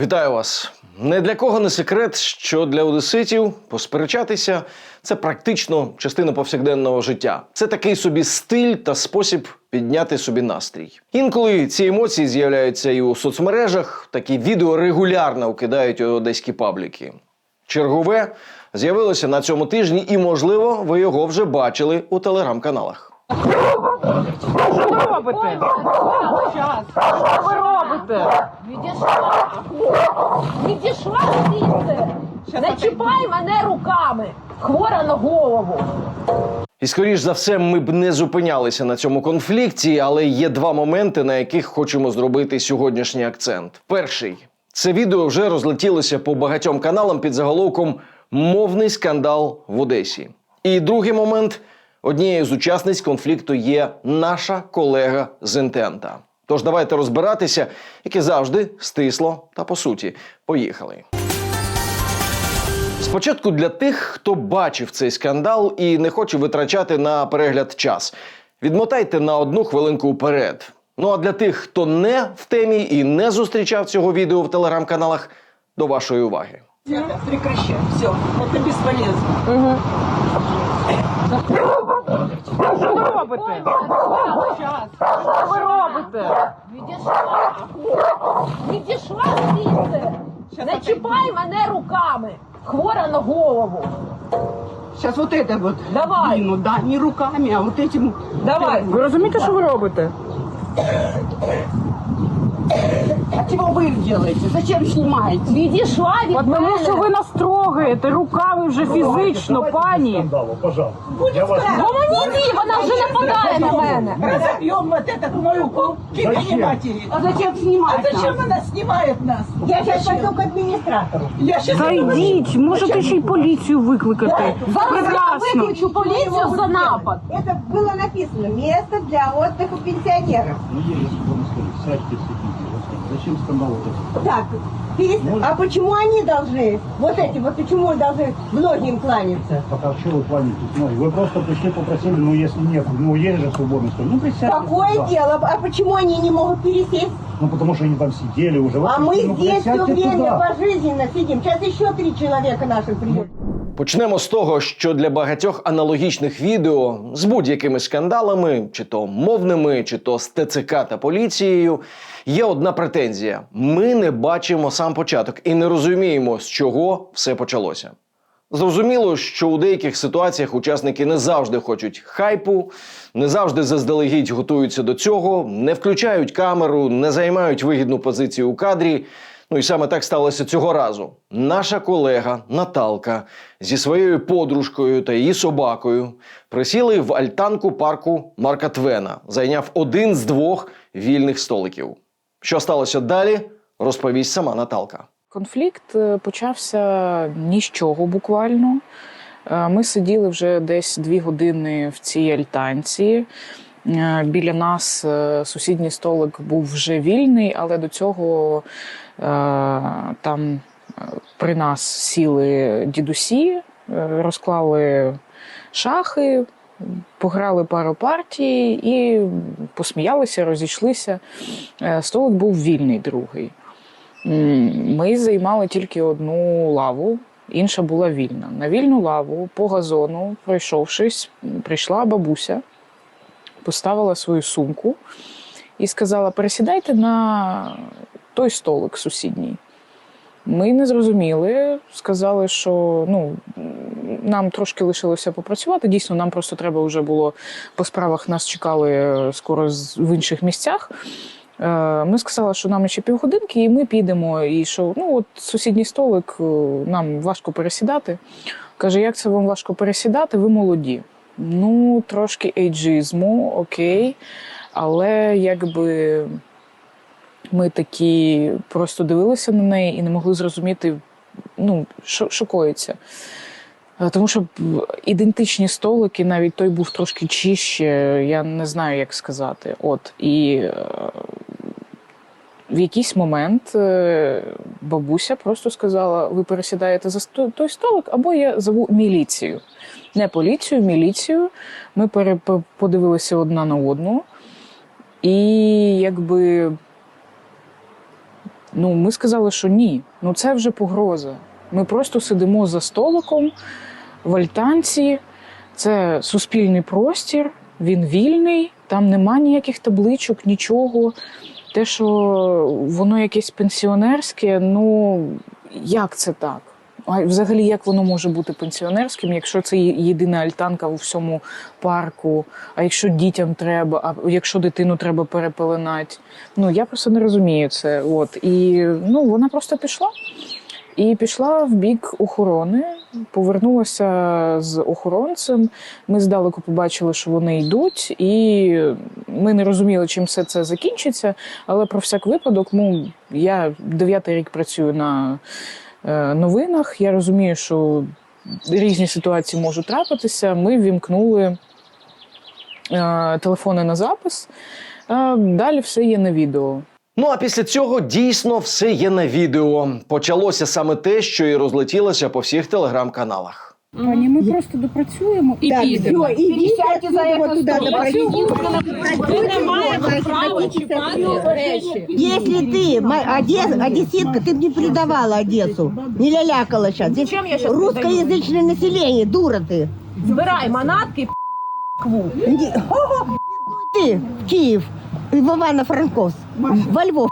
Вітаю вас! Не для кого не секрет, що для одеситів посперечатися це практично частина повсякденного життя. Це такий собі стиль та спосіб підняти собі настрій. Інколи ці емоції з'являються і у соцмережах, такі відео регулярно укидають у одеські пабліки. Чергове з'явилося на цьому тижні, і, можливо, ви його вже бачили у телеграм-каналах. Що ви робите? Що ви робите? Відійшла! Відійшла звідси! Не чіпай мене руками! Хвора на голову! І скоріш за все, ми б не зупинялися на цьому конфлікті, але є два моменти, на яких хочемо зробити сьогоднішній акцент. Перший це відео вже розлетілося по багатьом каналам під заголовком Мовний скандал в Одесі. І другий момент однією з учасниць конфлікту є наша колега з інтента. Тож давайте розбиратися, яке завжди стисло та по суті. Поїхали. Спочатку для тих, хто бачив цей скандал і не хоче витрачати на перегляд час. Відмотайте на одну хвилинку вперед. Ну а для тих, хто не в темі і не зустрічав цього відео в телеграм-каналах, до вашої уваги. Прекращай, все, это бесполезно. Що ви робите? Що ви робите? Відійшла! Відійшла звідси! Не чіпай мене руками! Хвора на голову! Сейчас вот это вот Давай. двину, да, не руками, а вот этим. Давай! Ви розумієте, що ви робите? А чего вы их делаете? Зачем снимаете? Відійшла від От тому, що ви мене! нас трогаєте руками вже фізично, пані. скандалу, пожалуйста. Я вас Бо мені ні, вона вже нападає на мене! Разобьем вот этот мою кипени Зачем? матери. А зачем снимать? А зачем она снимает нас? Я сейчас пойду к администратору. Я сейчас Зайдіть, можете ще й поліцію викликати. Зараз я Прекрасно. виключу поліцію за напад! Это было написано. Место для отдыха пенсионеров. Ну, есть же вам сказать, сядьте, сидите. Господи, Зачем скандал вот этот? Так, перес- а почему они должны, вот эти вот, почему должны многим кланяться? Пока что вы планируете? Смотри, вы просто пришли, попросили, ну если нет, ну есть же свободный стол. Ну присядьте. Какое туда. дело? А почему они не могут пересесть? Ну потому что они там сидели уже. Вот А мы пришли, ну, здесь все присядьте время туда. пожизненно сидим. Сейчас еще три человека наших придет. Почнемо з того, що для багатьох аналогічних відео з будь-якими скандалами, чи то мовними, чи то з ТЦК та поліцією, є одна претензія: ми не бачимо сам початок і не розуміємо, з чого все почалося. Зрозуміло, що у деяких ситуаціях учасники не завжди хочуть хайпу, не завжди заздалегідь готуються до цього, не включають камеру, не займають вигідну позицію у кадрі. Ну і саме так сталося цього разу. Наша колега Наталка зі своєю подружкою та її собакою присіли в альтанку парку Марка Твена, зайняв один з двох вільних столиків. Що сталося далі, розповість сама Наталка. Конфлікт е, почався ні з чого буквально. Е, Ми сиділи вже десь дві години в цій альтанці. Е, Біля нас е, сусідній столик був вже вільний, але до цього е, там при нас сіли дідусі, розклали шахи, пограли пару партій і посміялися, розійшлися. Столик був вільний другий. Ми займали тільки одну лаву, інша була вільна. На вільну лаву по газону, пройшовшись, прийшла бабуся, поставила свою сумку і сказала: пересідайте на той столик сусідній. Ми не зрозуміли, сказали, що ну, нам трошки лишилося попрацювати. Дійсно, нам просто треба вже було по справах нас чекали е, скоро в інших місцях. Е, Ми сказали, що нам ще півгодинки, і ми підемо. І що ну от сусідній столик, е, нам важко пересідати. Каже, як це вам важко пересідати? Ви молоді. Ну, трошки ейджизму, окей. Але якби ми такі просто дивилися на неї і не могли зрозуміти, ну, що, коїться. Е, Тому що ідентичні столики, навіть той був трошки чище, я не знаю, як сказати. От і е, в якийсь момент е, бабуся просто сказала: ви пересідаєте за той столик, або я зову міліцію. Не поліцію, міліцію. Ми подивилися одна на одну, і якби Ну, ми сказали, що ні. Ну це вже погроза. Ми просто сидимо за столиком в альтанці. Це суспільний простір, він вільний, там нема ніяких табличок, нічого. Те, що воно якесь пенсіонерське, ну як це так? А взагалі, як воно може бути пенсіонерським, якщо це єдина альтанка у всьому парку? А якщо дітям треба, а якщо дитину треба перепеленати? Ну я просто не розумію це. От і ну вона просто пішла. І пішла в бік охорони, повернулася з охоронцем. Ми здалеку побачили, що вони йдуть, і ми не розуміли, чим все це закінчиться. Але про всяк випадок, ну я дев'ятий рік працюю на е, новинах. Я розумію, що різні ситуації можуть трапитися. Ми вімкнули е, телефони на запис. Далі все є на відео. Ну а після цього дійсно все є на відео. Почалося саме те, що і розлетілося по всіх телеграм-каналах. Пані, ми просто допрацюємо і Так, підемо. все, идите Пересядьте за отсюда, эту вот туда, сторону. да пройдите. речі. Если ты, ма- Оде- одесситка, ты бы не предавала Одессу, не лялякала сейчас. Здесь Чем я щас русскоязычное население, дура ты. Збирай манатки і Иди- Ого, Ты в Киев, в Ивано-Франковск, во Львов.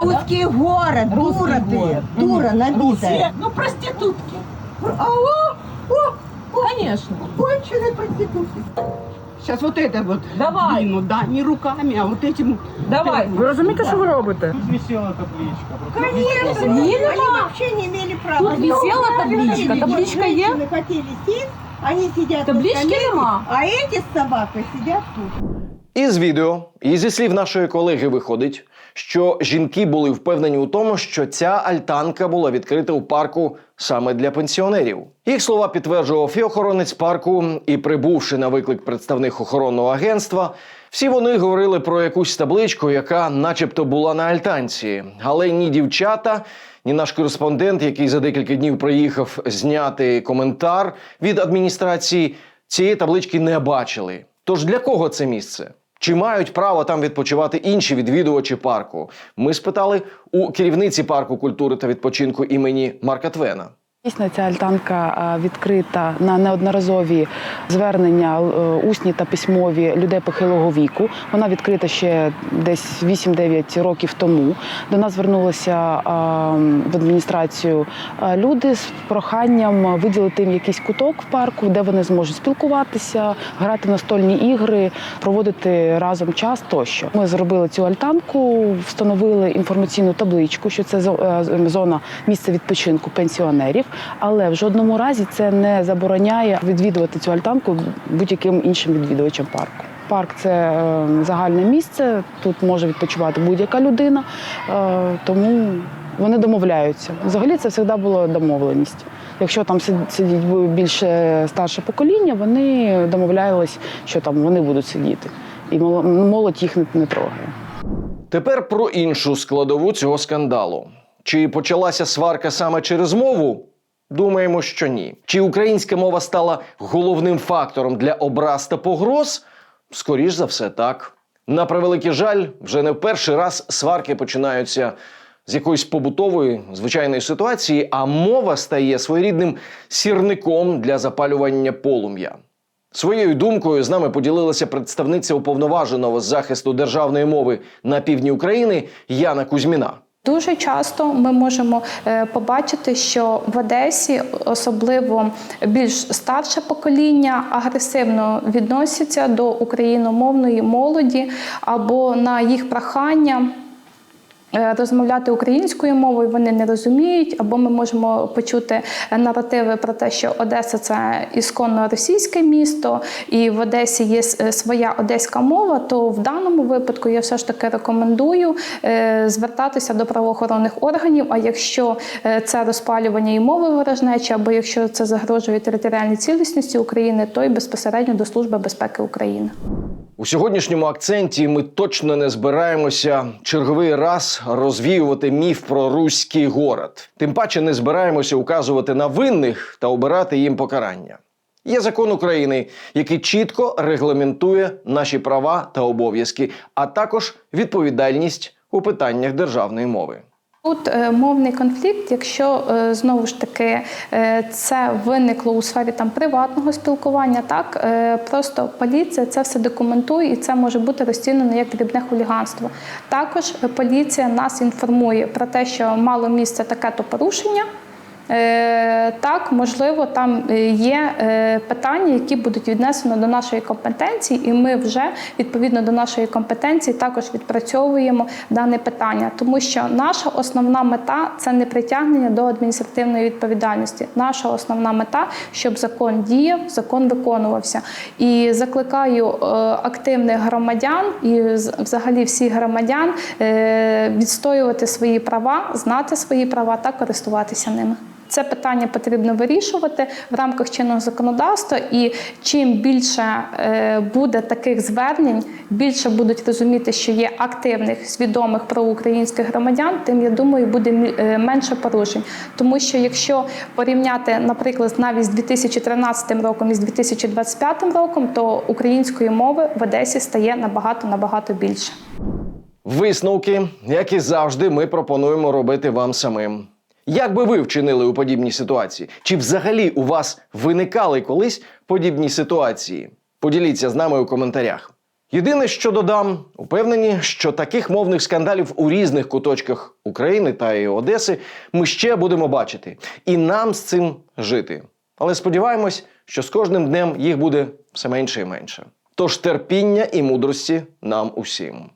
Русский город, дура ты, дура набитая. Ну, проститутки. Алло, о, Конечно. конченые проститутки. Сейчас вот это вот. Давай. двину, да, не руками, а вот этим. Давай. Ви розумієте, що ви робите? Тут висела табличка. Конечно, Не они надо. вообще не имели права. Тут висела табличка. Хотели, Табличка вот є? женщины хотели сесть, они сидят на Таблички скамейке, нема. а эти с собакой сидят тут. Із відео і зі слів нашої колеги виходить, що жінки були впевнені у тому, що ця альтанка була відкрита у парку саме для пенсіонерів. Їх слова підтверджував і охоронець парку, і прибувши на виклик представник охоронного агентства. Всі вони говорили про якусь табличку, яка, начебто, була на альтанці. Але ні дівчата, ні наш кореспондент, який за декілька днів приїхав зняти коментар від адміністрації, цієї таблички не бачили. Тож для кого це місце? Чи мають право там відпочивати інші відвідувачі парку? Ми спитали у керівниці парку культури та відпочинку імені Марка Твена. Дійсно, ця альтанка відкрита на неодноразові звернення е, усні та письмові людей похилого віку. Вона відкрита ще десь 8-9 років тому. До нас звернулися в адміністрацію люди з проханням виділити їм якийсь куток в парку, де вони зможуть спілкуватися, грати настольні ігри, проводити разом час тощо. Ми зробили цю альтанку, встановили інформаційну табличку, що це е, зона місце відпочинку пенсіонерів, але в жодному разі це не забороняє відвідувати цю альтанку будь-яким іншим відвідувачам парку. Парк це е, загальне місце, тут може відпочивати будь-яка людина, е, тому вони домовляються. Взагалі це завжди була домовленість. Якщо там сид- сидіть більше старше покоління, вони домовлялись, що там вони будуть сидіти, і молодь їх не трогає. Тепер про іншу складову цього скандалу. Чи почалася сварка саме через мову? Думаємо, що ні. Чи українська мова стала головним фактором для образ та погроз? Скоріш за все, так. На превеликий жаль, вже не в перший раз сварки починаються з якоїсь побутової звичайної ситуації, а мова стає своєрідним сірником для запалювання полум'я. Своєю думкою з нами поділилася представниця уповноваженого з захисту державної мови на півдні України Яна Кузьміна. Дуже часто ми можемо е, побачити, що в Одесі, особливо більш старше покоління, агресивно відносяться до україномовної молоді або на їх прохання. Е, Розмовляти українською мовою вони не розуміють, або ми можемо почути наративи про те, що Одеса це ісконно російське місто, і в Одесі є своя одеська мова. То в даному випадку я все ж таки рекомендую е, звертатися до правоохоронних органів. А якщо е, це розпалювання і мови ворожнечі, або якщо це загрожує територіальній цілісності України, то й безпосередньо до Служби безпеки України. У сьогоднішньому акценті ми точно не збираємося черговий раз розвіювати міф про руський город. Тим паче не збираємося указувати на винних та обирати їм покарання. Є закон України, який чітко регламентує наші права та обов'язки, а також відповідальність у питаннях державної мови. Тут е, мовний конфлікт, якщо е, знову ж таки е, це виникло у сфері там приватного спілкування, так просто поліція це все документує і це може бути розцінено як дрібне хуліганство. Також поліція нас інформує про те, що мало місце таке то порушення. Е, Так, можливо, там е, є е, питання, які будуть віднесено до нашої компетенції, і ми вже відповідно до нашої компетенції також відпрацьовуємо дане питання, тому що наша основна мета це не притягнення до адміністративної відповідальності. Наша основна мета, щоб закон діяв, закон виконувався. І закликаю активних громадян і взагалі всіх громадян відстоювати свої права, знати свої права та користуватися ними. Це питання потрібно вирішувати в рамках чинного законодавства, і чим більше е, буде таких звернень, більше будуть розуміти, що є активних, свідомих проукраїнських громадян, тим я думаю, буде е, менше порушень. Тому що якщо порівняти, наприклад, навіть з 2013 роком і з 2025 роком, то української мови в Одесі стає набагато набагато більше. Висновки, як і завжди, ми пропонуємо робити вам самим. Як би ви вчинили у подібній ситуації? Чи взагалі у вас виникали колись подібні ситуації? Поділіться з нами у коментарях. Єдине, що додам, упевнені, що таких мовних скандалів у різних куточках України та і Одеси ми ще будемо бачити, і нам з цим жити. Але сподіваємось, що з кожним днем їх буде все менше і менше. Тож терпіння і мудрості нам усім.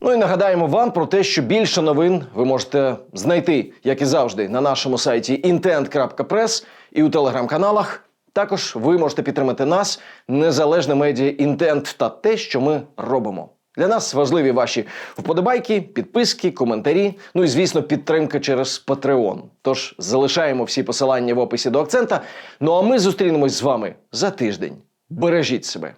Ну і нагадаємо вам про те, що більше новин ви можете знайти, як і завжди, на нашому сайті intent.press і у телеграм-каналах. Також ви можете підтримати нас, незалежне медіа інтент та те, що ми робимо. Для нас важливі ваші вподобайки, підписки, коментарі. Ну і звісно, підтримка через Patreon. Тож залишаємо всі посилання в описі до акцента. Ну а ми зустрінемось з вами за тиждень. Бережіть себе.